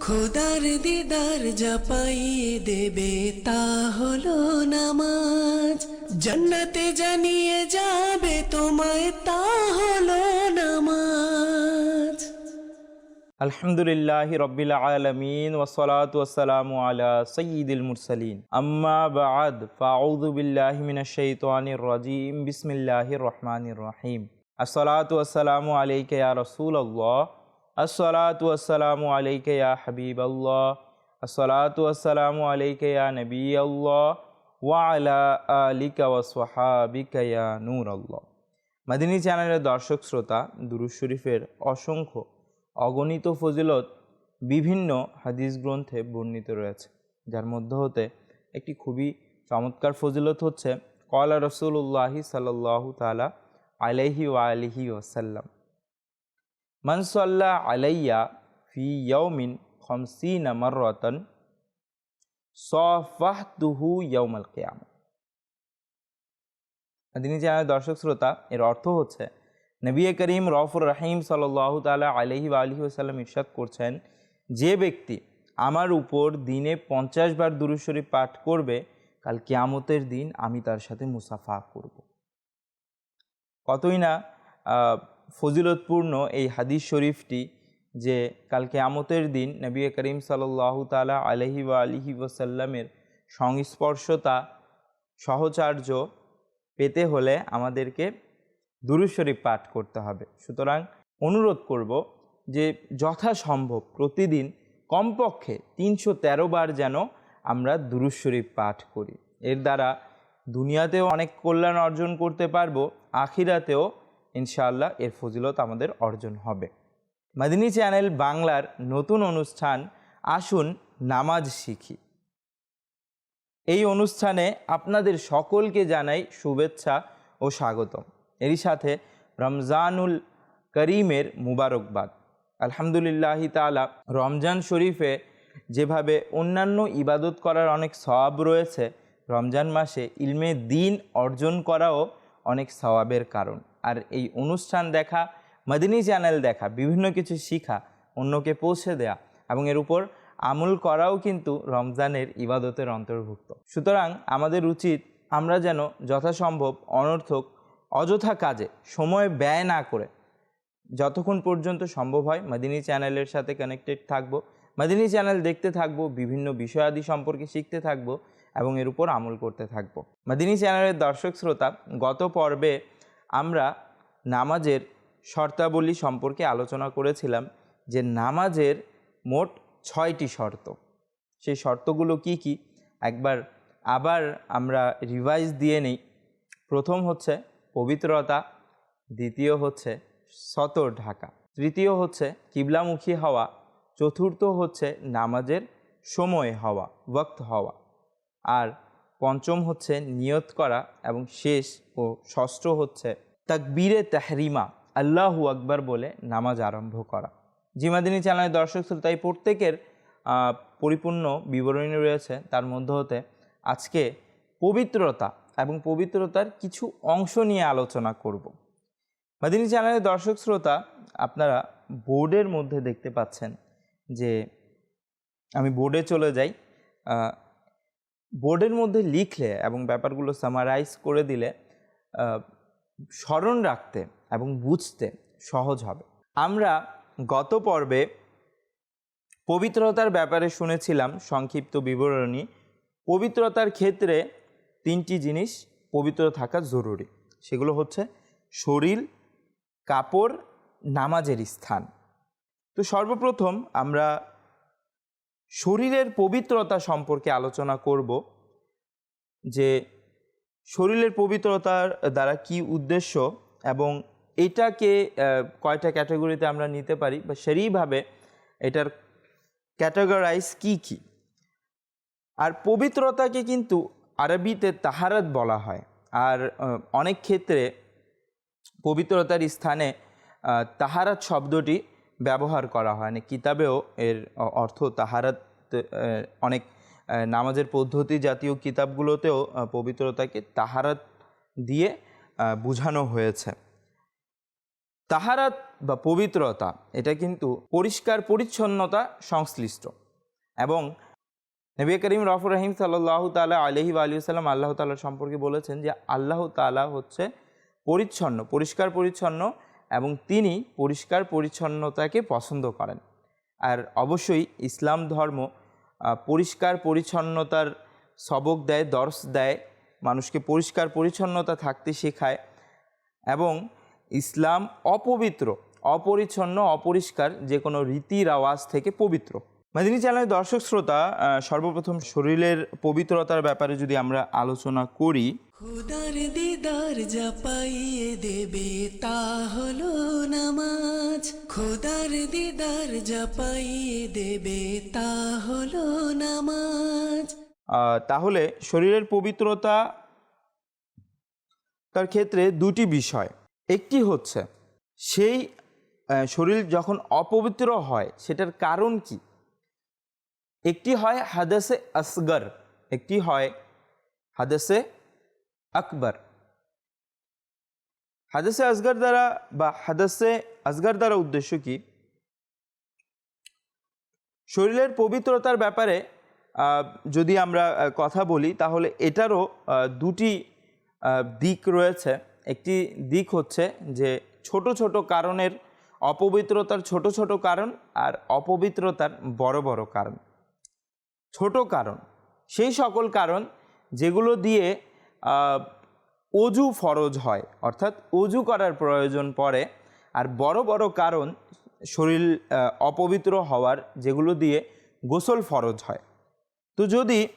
খোদার দিদার যা পাইয়ে দেবে তা হলো নামাজ। জান্নাতে জানিয়ে যাবে তোমায় তা হলো নামাজ। আলহামদুলিল্লাহ রবিল আলমিন ওসলাত ওসালাম আলা সঈদুল মুরসালিন। আম্মা বাদ ফাউদু বিল্লাহ মিনাশাইতানির রাজিম। বিসমিল্লাহির রহমানির রহিম। আসসালাত ওয়াসালামু আলাইকা ইয়া রাসূলুল্লাহ। আসসালাত ওয়াসালামু আলাইকা ইয়া হাবিবাল্লাহ। আসসালাত ওয়াসালামু আলাইকা ইয়া নবিয়াল্লাহ। ওয়া আলা আলিকা ওয়া সাহাবিকা ইয়া নূরাল্লাহ। মাদিনী চ্যানেলের দর্শক শ্রোতা দুরুজ শরীফের অসংখ্য অগণিত ফজিলত বিভিন্ন হাদিস গ্রন্থে বর্ণিত রয়েছে। যার মধ্যে হতে একটি খুবই চমৎকার ফজিলত হচ্ছে কলা রসুল্লাহি সাল্লাহ তালা আলাইহি ওয়া আলিহি মানসল্লাহ আলাইয়া ফি ইয়ৌমিন খমসিন মরতন সফাহতুহু ইয়ৌমাল কেয়াম। জানায় দর্শক শ্রোতা, এর অর্থ হচ্ছে, নবী করিম রফুর রহিম সাল্লাহ তালা আলহি আলহি আসাল্লাম ইরশাদ করছেন, যে ব্যক্তি আমার উপর দিনে পঞ্চাশ বার দুরুশরী পাঠ করবে, কাল কিয়ামতের দিন আমি তার সাথে মুসাফা করব। কতই না ফজিলতপূর্ণ এই হাদিস শরীফটি যে কাল কিয়ামতের দিন নবী করিম সাল্লাহ তালা আলহি বা আলহি ওসাল্লামের সংস্পর্শতা সহচার্য পেতে হলে আমাদেরকে দুরুদ শরীফ পাঠ করতে হবে। সুতরাং অনুরোধ করব যে যথাসম্ভব প্রতিদিন কমপক্ষে তিনশো তেরো বার যেন আমরা দুরুদ শরীফ পাঠ করি। এর দ্বারা দুনিয়াতেও অনেক কল্যাণ অর্জন করতে পারব, আখিরাতেও ইনশাআল্লাহ এর ফজিলত আমাদের অর্জন হবে। মাদিনী চ্যানেল বাংলার নতুন অনুষ্ঠান, আসুন নামাজ শিখি। এই অনুষ্ঠানে আপনাদের সকলকে জানাই শুভেচ্ছা ও স্বাগতম। এরই সাথে রমজানুল করিমের মুবারকবাদ। আলহামদুলিল্লাহি তালা রমজান শরীফে যেভাবে অন্যান্য ইবাদত করার অনেক সওয়াব রয়েছে, রমজান মাসে ইলমে দিন অর্জন করাও অনেক সওয়াবের কারণ। আর এই অনুষ্ঠান দেখা, মদিনী চ্যানেল দেখা, বিভিন্ন কিছু শিখা, অন্যকে পৌঁছে দেয়া এবং এর উপর আমল করাও কিন্তু রমজানের ইবাদতের অন্তর্ভুক্ত। সুতরাং আমাদের উচিত আমরা যেন যথাসম্ভব অনর্থক, অযথা কাজে সময় ব্যয় না করে যতক্ষণ পর্যন্ত সম্ভব হয় মাদিনী চ্যানেলের সাথে কানেক্টেড থাকব, মাদিনী চ্যানেল দেখতে থাকব, বিভিন্ন বিষয়াদি সম্পর্কে শিখতে থাকব এবং এর উপর আমল করতে থাকব। মাদিনী চ্যানেলের দর্শক শ্রোতা গত পর্বে আমরা নামাজের শর্তাবলী সম্পর্কে আলোচনা করেছিলাম যে নামাজের মোট ছয়টি শর্ত। সেই শর্তগুলো কি কি? একবার আবার আমরা রিভাইজ দিয়ে নেই। প্রথম হচ্ছে পবিত্রতা, দ্বিতীয় হচ্ছে সতর ঢাকা, তৃতীয় হচ্ছে কিবলামুখী হওয়া, চতুর্থ হচ্ছে নামাজের সময় হওয়া, ওয়াক্ত হওয়া। আর পঞ্চম হচ্ছে নিয়ত করা এবং শেষ ও ষষ্ঠ হচ্ছে তাকবীরে তাহরিমা, আল্লাহু আকবার বলে নামাজ আরম্ভ করা। জিমাদিনী চ্যানেলের দর্শক শ্রোতাই প্রত্যেকের পরিপূর্ণ বিবরণী রয়েছে। তার মধ্যে হতে আজকে পবিত্রতা এবং পবিত্রতার কিছু অংশ নিয়ে আলোচনা করব। মাদিনী চ্যানেলের দর্শক শ্রোতা, আপনারা বোর্ডের মধ্যে দেখতে পাচ্ছেন যে আমি বোর্ডে চলে যাই। বোর্ডের মধ্যে লিখলে এবং ব্যাপারগুলো সামারাইজ করে দিলে স্মরণ রাখতে এবং বুঝতে সহজ হবে। আমরা গত পর্বে পবিত্রতার ব্যাপারে শুনেছিলাম সংক্ষিপ্ত বিবরণী। পবিত্রতার ক্ষেত্রে তিনটি জিনিস পবিত্র থাকা জরুরি। সেগুলো হচ্ছে শরীর, কাপড়, নামাজের স্থান। তো সর্বপ্রথম আমরা শরীরের পবিত্রতা সম্পর্কে আলোচনা করব, যে শরীরের পবিত্রতার দ্বারা কি উদ্দেশ্য এবং এটাকে কয়টা ক্যাটাগরিতে আমরা নিতে পারি বা সেইভাবে এটার ক্যাটাগরাইজ কি কি। আর পবিত্রতাকে কিন্তু আরবিতে তাহারাত বলা হয়। আর অনেক ক্ষেত্রে পবিত্রতার স্থানে তাহারাত শব্দটি ব্যবহার করা হয়। মানে কিতাবেও এর অর্থ তাহারাত অনেক নামাজের পদ্ধতি জাতীয় কিতাবগুলোতেও পবিত্রতাকে তাহারাত দিয়ে বোঝানো হয়েছে। তাহারাত বা পবিত্রতা, এটা কিন্তু পরিষ্কার পরিচ্ছন্নতা সংশ্লিষ্ট এবং নবী করিম রফর রহিম সাল্লাহ তালা আলহি আলী সাল্লাম আল্লাহ তাল্লাহ সম্পর্কে বলেছেন যে আল্লাহ তালা হচ্ছে পরিচ্ছন্ন, পরিষ্কার পরিচ্ছন্ন এবং তিনি পরিষ্কার পরিচ্ছন্নতাকে পছন্দ করেন। আর অবশ্যই ইসলাম ধর্ম পরিষ্কার পরিচ্ছন্নতার সবক দেয়, দর্শ দেয়, মানুষকে পরিষ্কার পরিচ্ছন্নতা থাকতে শেখায় এবং ইসলাম অপবিত্র, অপরিচ্ছন্ন, অপরিষ্কার যে কোনো রীতি রাওয়াজ থেকে পবিত্র। মাদিনী চ্যানেলের দর্শক শ্রোতা সর্বপ্রথম শরীরের পবিত্রতার ব্যাপারে যদি আমরা আলোচনা করি। খুদার দিদার যা পাইয়ে দেবে তা হলো নামাজ। খুদার দিদার যা পাইয়ে দেবে তা হলো নামাজ। তাহলে শরীরের পবিত্রতা তার ক্ষেত্রে দুটি বিষয়। একটি হচ্ছে সেই শরীর যখন অপবিত্র হয় সেটার কারণ কি? একটি হয় হাদাসে আসগর, একটি হয় হাদাসে আকবর। হাদাসে আসগর দ্বারা বা হাদাসে আসগর দ্বারা উদ্দেশ্য কি? শরীরের পবিত্রতার ব্যাপারে যদি আমরা কথা বলি, তাহলে এটারও দুটি দিক রয়েছে। একটি দিক হচ্ছে যে ছোট ছোট কারণের অপবিত্রতার ছোট ছোট কারণ আর অপবিত্রতার বড় বড় কারণ। ছোট কারণ। সেই সকল কারণ যেগুলো দিয়ে অজু ফরজ হয়। অর্থাৎ অজু করার প্রয়োজন পড়ে। আর বড় বড় কারণ শরীর অপবিত্র হওয়ার যেগুলো দিয়ে গোসল ফরজ হয়। তো যদি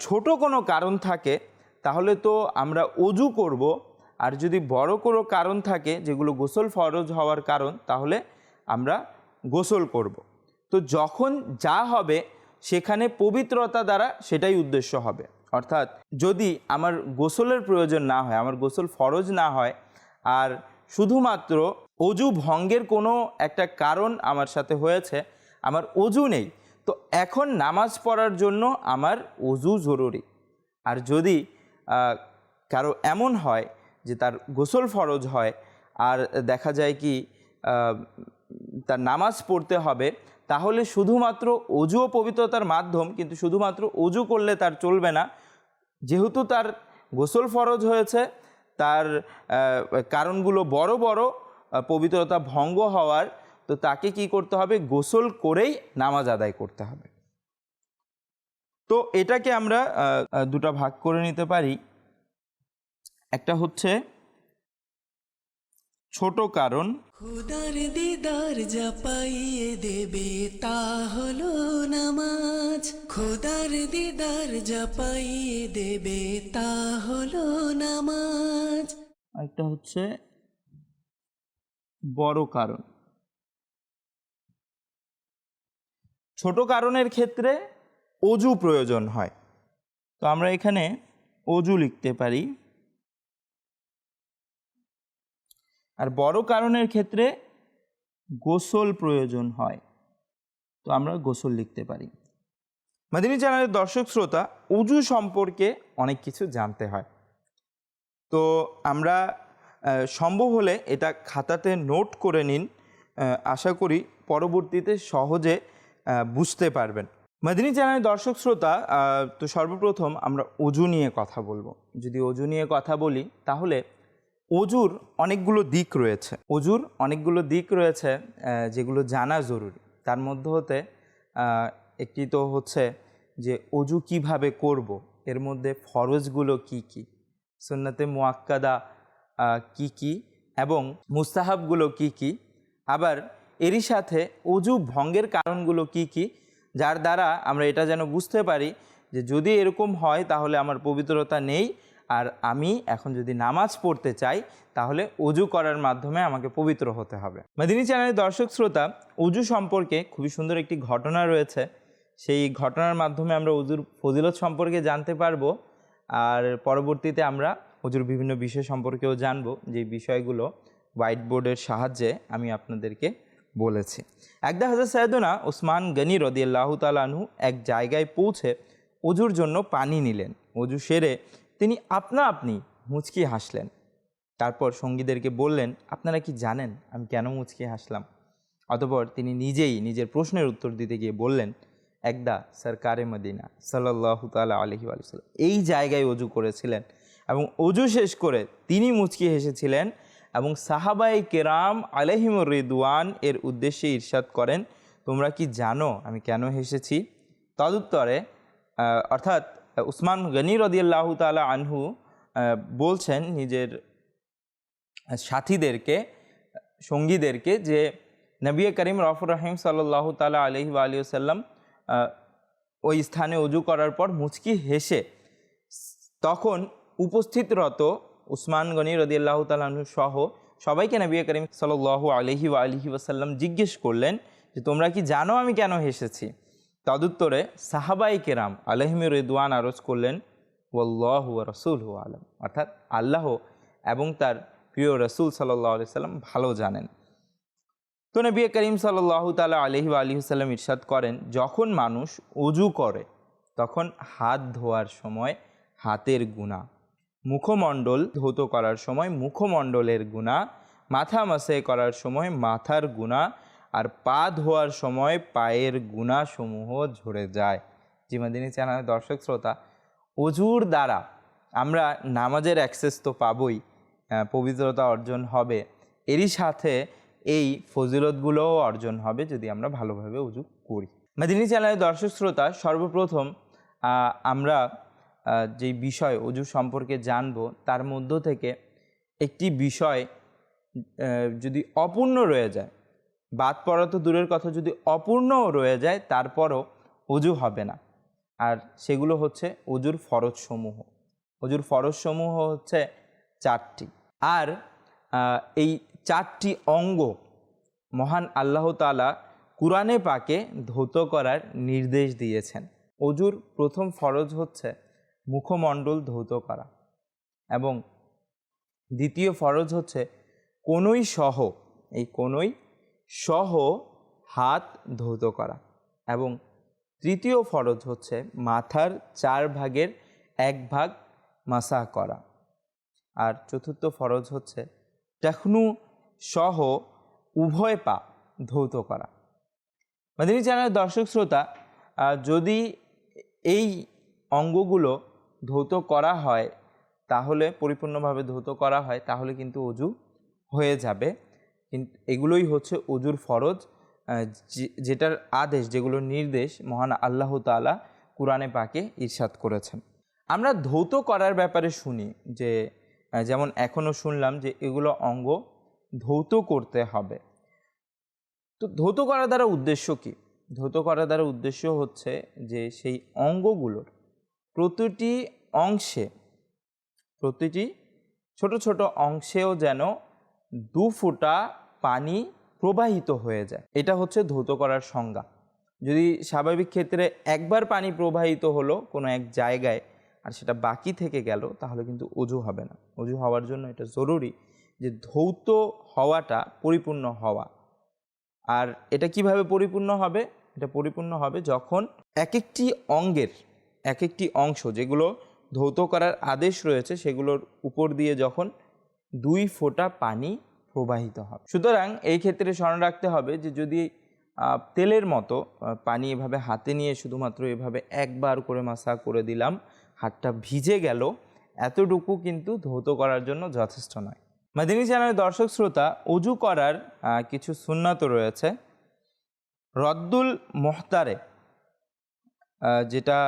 ছোট কোনো কারণ থাকে, তাহলে তো আমরা অজু করব। আর যদি বড় কোনো কারণ থাকে, যেগুলো গোসল ফরজ হওয়ার কারণ, তাহলে আমরা গোসল করব। তো যখন যা হবে সেখানে পবিত্রতা দ্বারা সেটাই উদ্দেশ্য হবে। অর্থাৎ যদি আমার গোসলের প্রয়োজন না হয়, আমার গোসল ফরজ না হয়, আর শুধুমাত্র অজু ভঙ্গের কোনো একটা কারণ আমার সাথে হয়েছে, আমার অজু নেই, তো এখন নামাজ পড়ার জন্য আমার অজু জরুরি। আর যদি কারও এমন হয় যে তার গোসল ফরজ হয়, আর দেখা যায় কি তার নামাজ পড়তে হবে তাহলে শুধুমাত্র অজু ও পবিত্রতার মাধ্যম, কিন্তু শুধুমাত্র অজু করলে তার চলবে না। যেহেতু তার গোসল ফরজ হয়েছে, তার কারণগুলো বড় বড় পবিত্রতা ভঙ্গ হওয়ার, তো তাকে কি করতে হবে? গোসল করেই নামাজ আদায় করতে হবে। তো এটাকে আমরা দুটা ভাগ করে নিতে পারি। একটা হচ্ছে ছোট কারণ। খুদার দিদার যা পাইয়ে দেবে তা হলো নামাজ। খুদার দিদার যা পাইয়ে দেবে তা হলো নামাজ। একটা হচ্ছে বড় কারণ। ছোট কারণের ক্ষেত্রে অজু প্রয়োজন হয়। তো আমরা এখানে অজু লিখতে পারি। আর বড় কারণের ক্ষেত্রে গোসল প্রয়োজন হয়। তো আমরা গোসল লিখতে পারি। মাদিনী চ্যানেলের দর্শক শ্রোতা অজু সম্পর্কে অনেক কিছু জানতে হয়। তো আমরা সম্ভব হলে এটা খাতাতে নোট করে নিন। আশা করি পরবর্তীতে সহজে বুঝতে পারবেন। মাদিনী চ্যানেলের দর্শক শ্রোতা তো সর্বপ্রথম আমরা অজু নিয়ে কথা বলব। যদি অজু নিয়ে কথা বলি, তাহলে অজুর অনেকগুলো দিক রয়েছে। অজুর অনেকগুলো দিক রয়েছে যেগুলো জানা জরুরি। তার মধ্যে হতে একটি তো হচ্ছে যে অজু কীভাবে করব, এর মধ্যে ফরজগুলো কি কি, সুন্নাতে মোয়াক্কাদা কি কি, এবং মুস্তাহাবগুলো কি কি। আবার এরই সাথে অজু ভঙ্গের কারণগুলো কি কি, যার দ্বারা আমরা এটা যেন বুঝতে পারি যে যদি এরকম হয় তাহলে আমার পবিত্রতা নেই আর আমি এখন যদি নামাজ পড়তে চাই, তাহলে অজু করার মাধ্যমে আমাকে পবিত্র হতে হবে। মেদিনী চ্যানেলের দর্শক শ্রোতা অজু সম্পর্কে খুবই সুন্দর একটি ঘটনা রয়েছে। সেই ঘটনার মাধ্যমে আমরা অজুর ফজিলত সম্পর্কে জানতে পারব। আর পরবর্তীতে আমরা অজুর বিভিন্ন বিষয় সম্পর্কেও জানব। যে বিষয়গুলো হোয়াইট বোর্ডের সাহায্যে আমি আপনাদেরকে বলেছি। একদা হাজার সৈয়দনা ওসমান গনি রদিয়াল্লাহ তালানহু এক জায়গায় পৌঁছে অজুর জন্য পানি নিলেন। অজু সেরে তিনি আপনা আপনি মুচকি হাসলেন। তারপর সঙ্গীদেরকে বললেন, আপনারা কি জানেন আমি কেন মুচকি হাসলাম? অতপর তিনি নিজেই নিজের প্রশ্নের উত্তর দিতে গিয়ে বললেন, একদা সরকারে মদিনা সাল্লাহ তালা আলহি আলসালাম এই জায়গায় অজু করেছিলেন এবং অজু শেষ করে তিনি মুচকি হেসেছিলেন এবং সাহাবাই কেরাম আলহিমুর রিদওয়ান এর উদ্দেশ্যে ইরশাদ করেন, তোমরা কি জানো আমি কেন হেসেছি? তদুত্তরে অর্থাৎ উসমান গনি রদিয়াল্লাহ তালা আনহু বলছেন নিজের সাথীদেরকে, সঙ্গীদেরকে যে নবী করিম রফুর রহিম সাল্লাহ তালা আলহি আলী সাল্লাম ওই স্থানে উজু করার পর মুচকি হেসে, তখন উপস্থিতরত উসমান গনি রদিয়াল্লাহ তালাহু সহ সবাইকে নবী করিম সাল্লাহ আলহি আলহি ওসাল্লাম জিজ্ঞেস করলেন যে, তোমরা কি জানো আমি কেন হেসেছি? তদুত্তরে সাহাবাই কেরাম আলহিম রেদওয়ান আরজ করলেন ওল্লাহ রসুল হু আলম। অর্থাৎ আল্লাহ এবং তার প্রিয় রসুল সাল্লাহ আলি সাল্লাম ভালো জানেন। তো নবী করিম সাল্লাহ তালা আলহি আলহি সাল্লাম ইরশাদ করেন, যখন মানুষ অজু করে, তখন হাত ধোয়ার সময় হাতের গুণা মুখমণ্ডল ধৌত করার সময় মুখমণ্ডলের গুণা মাথা মাসে করার সময় মাথার গুণা আর পা ধোয়ার সময় পায়ের গুণাসমূহ ঝরে যায়। জিমাদিনী চ্যানেলের দর্শক শ্রোতা, অজুর দ্বারা আমরা নামাজের অ্যাক্সেস তো পাবই পবিত্রতা অর্জন হবে। এরই সাথে এই ফজিলতগুলোও অর্জন হবে যদি আমরা ভালোভাবে উজু করি। মাদিনী চ্যানেলের দর্শক শ্রোতা, সর্বপ্রথম আমরা যেই বিষয় অজু সম্পর্কে জানব, তার মধ্য থেকে একটি বিষয় যদি অপূর্ণ রয়ে যায় বাদ পড়া তো দূরের কথা, যদি অপূর্ণও রয়ে যায়, তারপরও অজু হবে না। আর সেগুলো হচ্ছে অজুর ফরজসমূহ। অজুর ফরজসমূহ হচ্ছে চারটি। আর এই চারটি অঙ্গ মহান আল্লাহ তালা কুরআনে পাকে ধৌত করার নির্দেশ দিয়েছেন। অজুর প্রথম ফরজ হচ্ছে মুখমণ্ডল ধৌত করা। এবং দ্বিতীয় ফরজ হচ্ছে কোনোই সহ, এই কোনোই সহ হাত ধৌত করা এবং তৃতীয় ফরজ হচ্ছে মাথার চার ভাগের এক ভাগ মাসা করা। আর চতুর্থ ফরজ হচ্ছে টাকনু সহ উভয় পা ধৌত করা। মাদিনী চ্যানেলের দর্শক শ্রোতা যদি এই অঙ্গগুলো ধৌত করা হয়, তাহলে পরিপূর্ণভাবে ধৌত করা হয়, তাহলে কিন্তু অজু হয়ে যাবে। কিন্তু এগুলোই হচ্ছে অজুর ফরজ যেটার আদেশ যেগুলোর নির্দেশ মহান আল্লাহ তাআলা কোরআনে পাকে ইরশাদ করেছেন। আমরা ধৌত করার ব্যাপারে শুনি যে যেমন এখনও শুনলাম যে এগুলো অঙ্গ ধৌত করতে হবে। তো ধৌত করা দ্বারা উদ্দেশ্য কি? ধৌত করা দ্বারা উদ্দেশ্য হচ্ছে যে সেই অঙ্গগুলোর প্রতিটি অংশে, প্রতিটি ছোট ছোট অংশেও যেন দু ফোঁটা পানি প্রবাহিত হয়ে যায়। এটা হচ্ছে ধৌত করার সংজ্ঞা। যদি স্বাভাবিক ক্ষেত্রে একবার পানি প্রবাহিত হলো কোনো এক জায়গায় আর সেটা বাকি থেকে গেল, তাহলে কিন্তু অজু হবে না। অজু হওয়ার জন্য এটা জরুরি যে ধৌত হওয়াটা পরিপূর্ণ হওয়া। আর এটা কীভাবে পরিপূর্ণ হবে? এটা পরিপূর্ণ হবে যখন এক একটি অঙ্গের এক একটি অংশ যেগুলো ধৌত করার আদেশ রয়েছে সেগুলোর উপর দিয়ে যখন দুই ফোঁটা পানি প্রবাহিত হবে। সুতরাং এই ক্ষেত্রে স্মরণ রাখতে হবে যে যদি তেলের মতো পানি এভাবে হাতে নিয়ে শুধুমাত্র এভাবে একবার করে মাসা করে দিলাম, হাতটা ভিজে গেল, এতটুকু কিন্তু ধৌত করার জন্য যথেষ্ট নয়। মাদিনী চ্যানেলের দর্শক শ্রোতা, অজু করার কিছু সুন্নাত রয়েছে। রদ্দুল মোহতারে যেটা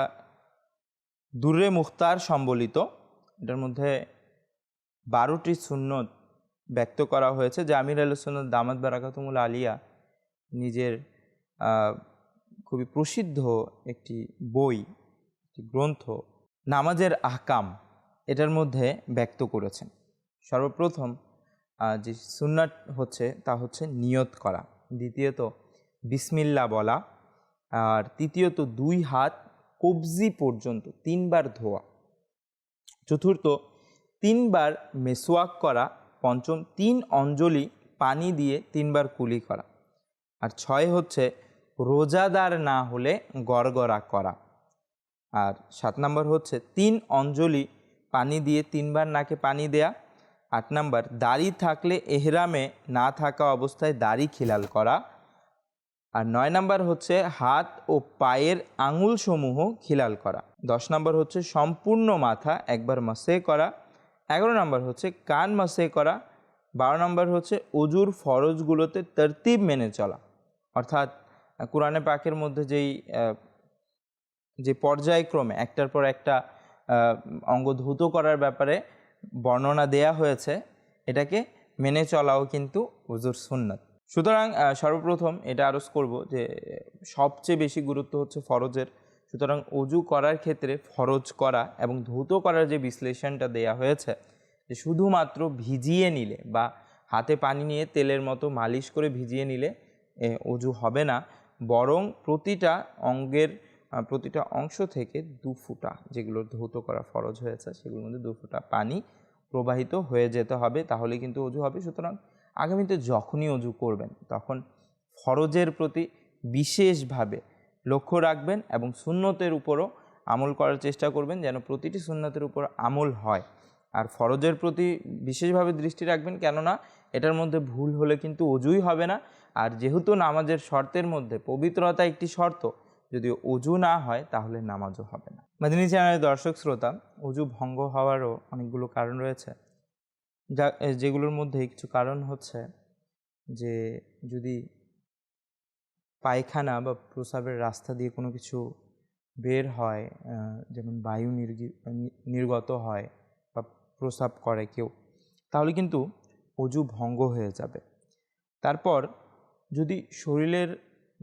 দুর্রে মুখতার সম্বলিত, এটার মধ্যে বারোটি সুন্নত ব্যক্ত করা হয়েছে যে আমির আল সুন্নত, দামাত বারাকাতুমুল আলিয়া নিজের খুবই প্রসিদ্ধ একটি বই, একটি গ্রন্থ, নামাজের আহকাম এটার মধ্যে ব্যক্ত করেছেন। সর্বপ্রথম যে সুন্নাত হচ্ছে তা হচ্ছে নিয়ত করা। দ্বিতীয়ত, বিসমিল্লা বলা। আর তৃতীয়ত, দুই হাত কবজি পর্যন্ত, তিনবার ধোয়া। চতুর্থ তিনবার মেসোয়াক করা, পঞ্চম তিন অঞ্জলি পানি দিয়ে তিনবার কুলি করা। আর ছয় হচ্ছে রোজাদার না হলে গড়গড়া করা। আর সাত নম্বর হচ্ছে তিন অঞ্জলি পানি দিয়ে তিনবার নাকে পানি দেয়া। আট নম্বর, দাড়ি থাকলে এহরামে না থাকা অবস্থায় দাড়ি খিলাল করা। আর নয় নম্বর হচ্ছে হাত ও পায়ের আঙুল সমূহ খিলাল করা। দশ নম্বর হচ্ছে সম্পূর্ণ মাথা একবার মাসে করা। এগারো নম্বর হচ্ছে কান মাসে করা, বারো নম্বর হচ্ছে অজুর ফরজগুলোতে তরতিব মেনে চলা। অর্থাৎ কোরআনে পাকের মধ্যে যেই যে পর্যায়ক্রমে একটার পর একটা অঙ্গ ধৌত করার ব্যাপারে বর্ণনা দেয়া হয়েছে, এটাকে মেনে চলাও কিন্তু হুজুর সুন্নাত। সুতরাং সর্বপ্রথম এটা আরজ করব যে সবচেয়ে বেশি গুরুত্ব হচ্ছে ফরজের সুতরাং অজু করার ক্ষেত্রে ফরজ করা এবং ধৌত করার যে বিশ্লেষণটা দেয়া হয়েছে, যে শুধুমাত্র ভিজিয়ে নিলে বা হাতে পানি নিয়ে তেলের মতো মালিশ করে ভিজিয়ে নিলে অজু হবে না। বরং প্রতিটা অঙ্গের প্রতিটা অংশ থেকে দু ফুটা যেগুলো ধৌত করা ফরজ হয়েছে, সেগুলোর মধ্যে দু ফুটা পানি প্রবাহিত হয়ে যেতে হবে, তাহলে কিন্তু অজু হবে। সুতরাং আগামীতে যখনই অজু করবেন, তখন ফরজের প্রতি বিশেষভাবে লক্ষ্য রাখবেন এবং সুন্নতের উপরও আমল করার চেষ্টা করবেন যেন প্রতিটি সুন্নতের উপর আমল হয়। আর ফরজের প্রতি বিশেষভাবে দৃষ্টি রাখবেন কেননা এটার মধ্যে ভুল হলে কিন্তু অজুই হবে না। আর যেহেতু নামাজের শর্তের মধ্যে পবিত্রতা একটি শর্ত যদি অজু না হয় তাহলে নামাজও হবে না। মাদিনী চ্যানেলের দর্শক শ্রোতা, অজু ভঙ্গ হওয়ারও অনেকগুলো কারণ রয়েছে। যা যেগুলোর মধ্যে কিছু কারণ হচ্ছে যে যদি পায়খানা বা প্রস্রাবের রাস্তা দিয়ে কোনো কিছু বের হয় যেমন বায়ু নির্গি- নির্গত হয় বা প্রস্রাব করে কেউ, তাহলে কিন্তু অজু ভঙ্গ হয়ে যাবে। তারপর যদি শরীরের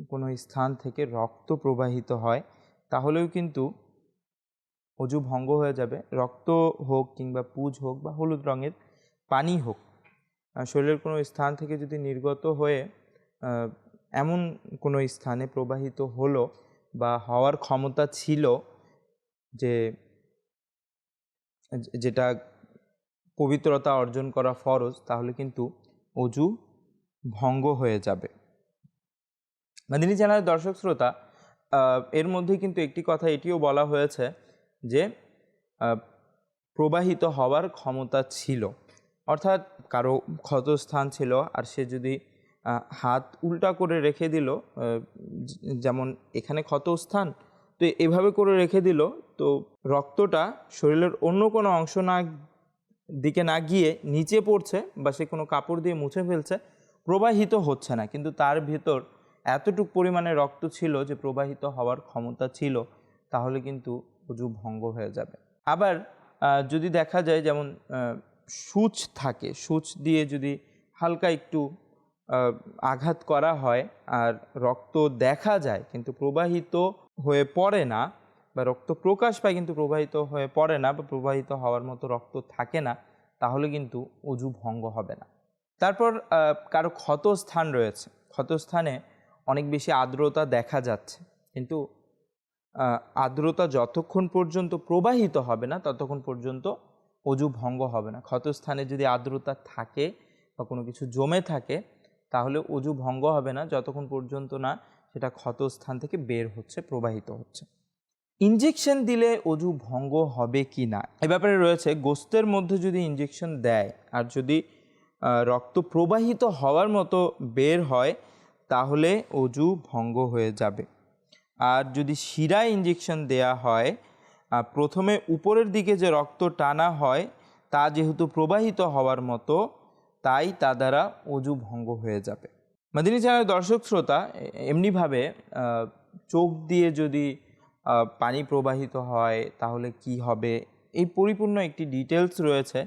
কোনো স্থান থেকে রক্ত প্রবাহিত হয়, তাহলেও কিন্তু অজু ভঙ্গ হয়ে যাবে। রক্ত হোক কিংবা পুজ হোক বা হলুদ রঙের পানি হোক শরীরের কোনো স্থান থেকে যদি নির্গত হয়ে এমন কোনো স্থানে প্রবাহিত হলো বা হওয়ার ক্ষমতা ছিল যে, যেটা পবিত্রতা অর্জন করা ফরজ, তাহলে কিন্তু অজু ভঙ্গ হয়ে যাবে। মাদিনী চ্যানেলের দর্শক শ্রোতা এর মধ্যে কিন্তু একটি কথা এটিও বলা হয়েছে যে প্রবাহিত হওয়ার ক্ষমতা ছিল। অর্থাৎ কারও ক্ষতস্থান ছিল আর সে যদি হাত উল্টা করে রেখে দিল যেমন এখানে ক্ষতস্থান, তো এভাবে করে রেখে দিল, তো রক্তটা শরীরের অন্য কোনো অংশ না, দিকে না গিয়ে নিচে পড়ছে বা সে কোনো কাপড় দিয়ে মুছে ফেলছে, প্রবাহিত হচ্ছে না। কিন্তু তার ভেতর এতটুক পরিমাণে রক্ত ছিল যে প্রবাহিত হওয়ার ক্ষমতা ছিল, তাহলে কিন্তু অজু ভঙ্গ হয়ে যাবে। আবার যদি দেখা যায় যেমন সূচ থাকে, সূচ দিয়ে যদি হালকা একটু আঘাত করা হয় আর রক্ত দেখা যায় কিন্তু প্রবাহিত হয়ে পড়ে না বা রক্ত প্রকাশ পায় কিন্তু প্রবাহিত হয়ে পড়ে না বা প্রবাহিত হওয়ার মতো রক্ত থাকে না, তাহলে কিন্তু অজু ভঙ্গ হবে না। তারপর কারও ক্ষতস্থান রয়েছে। ক্ষতস্থানে অনেক বেশি আর্দ্রতা দেখা যাচ্ছে। কিন্তু আর্দ্রতা যতক্ষণ পর্যন্ত প্রবাহিত হবে না, ততক্ষণ পর্যন্ত অজু ভঙ্গ হবে না। ক্ষতস্থানে যদি আর্দ্রতা থাকে বা কোনো কিছু জমে থাকে তাহলে অজু ভঙ্গ হবে না, যতক্ষণ পর্যন্ত না সেটা ক্ষতস্থান থেকে বের হচ্ছে, প্রবাহিত হচ্ছে। ইঞ্জেকশন দিলে অজু ভঙ্গ হবে কি না? এ ব্যাপারে রয়েছে, গোস্তের মধ্যে যদি ইঞ্জেকশন দেয় আর যদি রক্ত প্রবাহিত হওয়ার মতো বের হয়, তাহলে অজু ভঙ্গ হয়ে যাবে। আর যদি শিরায় ইঞ্জেকশন দেয়া হয় প্রথমে উপরের দিকে যে রক্ত টানা হয়, তা যেহেতু প্রবাহিত হওয়ার মতো তাই তা দ্বারা অজু ভঙ্গ হয়ে যাবে। মাদিনী চ্যানেলের দর্শক শ্রোতা এমনিভাবে চোখ দিয়ে যদি পানি প্রবাহিত হয়, তাহলে কি হবে? এই পরিপূর্ণ একটি ডিটেলস রয়েছে,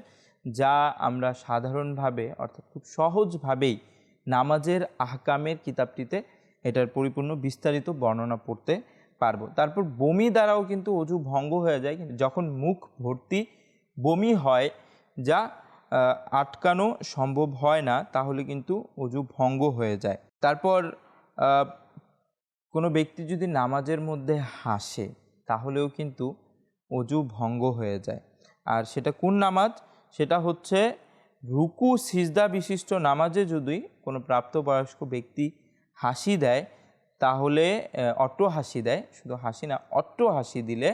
যা আমরা সাধারণভাবে, অর্থাৎ খুব সহজভাবেই নামাজের আহকামের কিতাবটিতে এটার পরিপূর্ণ বিস্তারিত বর্ণনা পড়তে পারব। তারপর বমি দ্বারাও কিন্তু অজু ভঙ্গ হয়ে যায়, কিন্তু যখন মুখ ভর্তি বমি হয়, যা আটকানো সম্ভব হয় না, তাহলে কিন্তু অজু ভঙ্গ হয়ে যায়। তারপর কোনো ব্যক্তি যদি নামাজের মধ্যে হাসে, তাহলেও কিন্তু অজু ভঙ্গ হয়ে যায়। আর সেটা কোন নামাজ? সেটা হচ্ছে রুকু, সিজদা বিশিষ্ট নামাজে যদি কোনো প্রাপ্তবয়স্ক ব্যক্তি হাসি দেয়, তাহলে অট্ট হাসি দেয়। শুধু হাসি না, অট্ট হাসি দিলে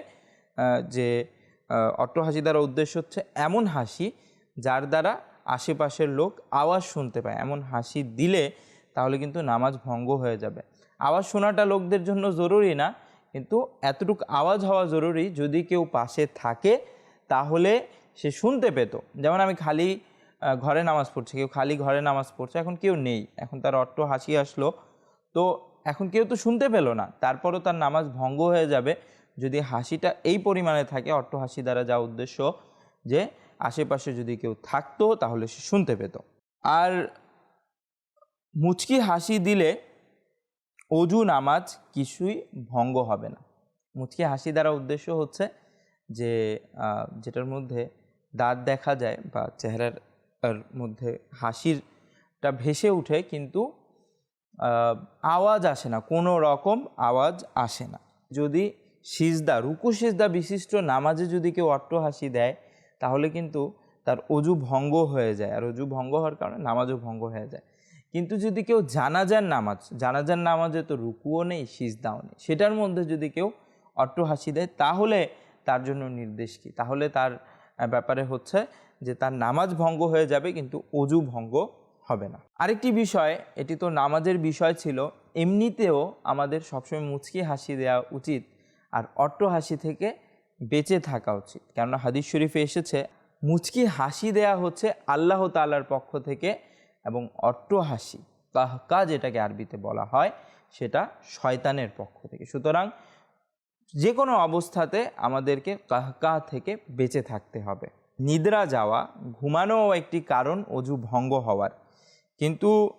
যে অট্ট হাসি দ্বারা উদ্দেশ্য হচ্ছে এমন হাসি যার দ্বারা আশেপাশের লোক আওয়াজ শুনতে পায়। এমন হাসি দিলে তাহলে কিন্তু নামাজ ভঙ্গ হয়ে যাবে। আওয়াজ শোনাটা লোকদের জন্য জরুরি না, কিন্তু এতটুকু আওয়াজ হওয়া জরুরি যদি কেউ পাশে থাকে তাহলে সে শুনতে পেত। যেমন আমি খালি ঘরে নামাজ পড়ছি, কেউ খালি ঘরে নামাজ পড়ছে, এখন কেউ নেই। এখন তার অট্ট হাসি আসলো, তো এখন কেউ তো শুনতে পেল না, তারপরও তার নামাজ ভঙ্গ হয়ে যাবে। যদি হাসিটা এই পরিমাণে থাকে, অট্ট হাসি দ্বারা যা উদ্দেশ্য যে আশেপাশে যদি কেউ থাকতো, তাহলে সে শুনতে পেত। আর মুচকি হাসি দিলে অজু নামাজ কিছুই ভঙ্গ হবে না। মুচকি হাসি দ্বারা উদ্দেশ্য হচ্ছে যে যেটার মধ্যে দাঁত দেখা যায় বা চেহারার মধ্যে হাসিরটা ভেসে উঠে কিন্তু আওয়াজ আসে না, কোনো রকম আওয়াজ আসে না। যদি সিজদা, রুকু সিজদা বিশিষ্ট নামাজে যদি কেউ অট্ট হাসি দেয় তাহলে কিন্তু তার অজু ভঙ্গ হয়ে যায়। আর অজু ভঙ্গ হওয়ার কারণে নামাজও ভঙ্গ হয়ে যায়। কিন্তু যদি কেউ জানাজার নামাজ, জানাজার নামাজে তো রুকুও নেই, সিজদাও নেই। সেটার মধ্যে যদি কেউ অট্ট হাসি দেয়, তাহলে তার জন্য নির্দেশ কি? তাহলে তার ব্যাপারে হচ্ছে যে তার নামাজ ভঙ্গ হয়ে যাবে, কিন্তু অজু ভঙ্গ হবে না। আরেকটি বিষয়, এটি তো নামাজের বিষয় ছিল, এমনিতেও আমাদের সবসময় মুচকি হাসি দেওয়া উচিত। আর অট্ট হাসি থেকে বেঁচে থাকা উচিত। কেননা হাদিস শরীফে এসেছে, মুচকি হাসি দেয়া হচ্ছে আল্লাহ তাআলার পক্ষ থেকে এবং অট্ট হাসি, কাহকা যেটাকে আরবিতে বলা হয়, সেটা শয়তানের পক্ষ থেকে। সুতরাং যে কোনো অবস্থাতে আমাদেরকে কাহকা থেকে বেঁচে থাকতে হবে। নিদ্রা যাওয়া ঘুমানোও একটি কারণ, অজু ভঙ্গ হওয়ার। কিন্তু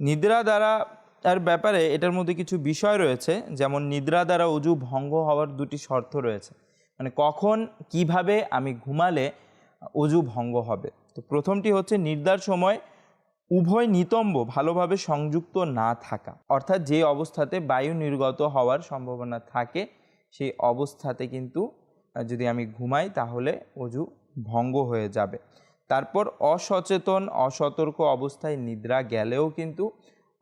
নিদ্রা দ্বারা তার ব্যাপারে এটার মধ্যে কিছু বিষয় রয়েছে, যেমন নিদ্রা দ্বারা অজু ভঙ্গ হওয়ার দুটি শর্ত রয়েছে। মানে কখন, কীভাবে আমি ঘুমালে অজু ভঙ্গ হবে। তো প্রথমটি হচ্ছে নির্দার সময় উভয় নিতম্ব ভালোভাবে সংযুক্ত না থাকা। অর্থাৎ যে অবস্থাতে বায়ু নির্গত হওয়ার সম্ভাবনা থাকে, সেই অবস্থাতে কিন্তু যদি আমি ঘুমাই তাহলে অজু ভঙ্গ হয়ে যাবে। তারপর অসচেতন, অসতর্ক অবস্থায় নিদ্রা গেলেও কিন্তু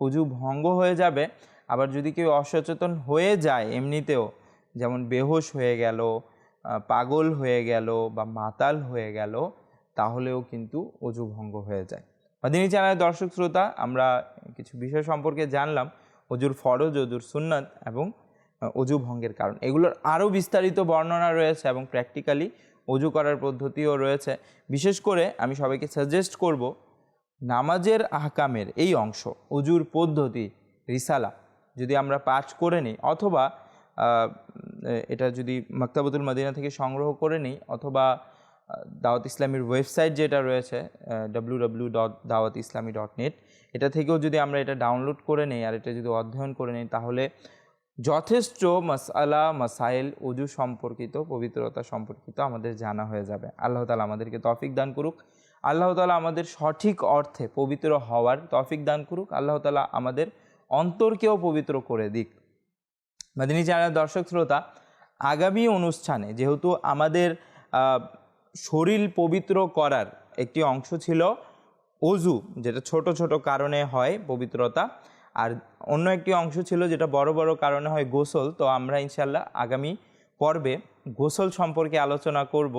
অজু ভঙ্গ হয়ে যাবে। আবার যদি কেউ অসচেতন হয়ে যায় এমনিতেও, যেমন বেহোশ হয়ে গেল পাগল হয়ে গেল বা মাতাল হয়ে গেল, তাহলেও কিন্তু অজু ভঙ্গ হয়ে যায়। মাদিনী চ্যানেলের দর্শক শ্রোতা, আমরা কিছু বিষয় সম্পর্কে জানলাম, অজুর ফরজ, অজুর সুন্নাত এবং অজু ভঙ্গের কারণ। এগুলোর আরও বিস্তারিত বর্ণনা রয়েছে এবং প্র্যাকটিক্যালি অজু করার পদ্ধতিও রয়েছে। বিশেষ করে আমি সবাইকে সাজেস্ট করব, নামাজের আহকামের এই অংশ, অজুর পদ্ধতি, রিসালা, যদি আমরা পাঠ করে নিই, অথবা এটা যদি মাক্তাবতুল মদিনা থেকে সংগ্রহ করে নিই অথবা দাওয়াত ইসলামীর ওয়েবসাইট যেটা রয়েছে W W dot Islami dot net এটা থেকেও যদি আমরা এটা ডাউনলোড করে নিই আর এটা যদি অধ্যয়ন করে নিই, তাহলে যথেষ্ট মাসালা মাসাইল, উজু সম্পর্কিত, পবিত্রতা সম্পর্কিত আমাদের জানা হয়ে যাবে। আল্লাহ তালা আমাদেরকে তফিক দান করুক। আল্লাহ তালা আমাদের সঠিক অর্থে পবিত্র হওয়ার তফিক দান করুক। আল্লাহ তালা আমাদের অন্তরকেও পবিত্র করে দিক। মাদিনী চ্যানেল দর্শক শ্রোতা, আগামী অনুষ্ঠানে যেহেতু আমাদের শরীর পবিত্র করার একটি অংশ ছিল অজু, যেটা ছোট ছোট কারণে হয় পবিত্রতা, আর অন্য একটি অংশ ছিল যেটা বড় বড় কারণে হয় গোসল, তো আমরা ইনশাল্লাহ আগামী পর্বে গোসল সম্পর্কে আলোচনা করব।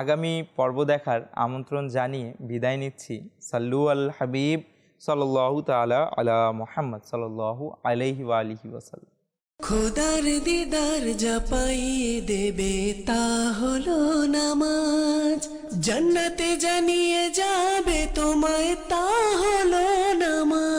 আগামী পর্ব দেখার আমন্ত্রণ জানিয়ে বিদায় নিচ্ছি। সাল্লু আল হাবিব সাল্লাহ তালা আলা মোহাম্মদ সাল্লাহু আলাইহি ওয়া আলিহি ওয়াসাল্লাম খোদার দিদার যা পাইয়ে দেবে, তা হলো নামাজ। জন্নতে জানিয়ে যাবে তোমায়, তা হলো নামাজ।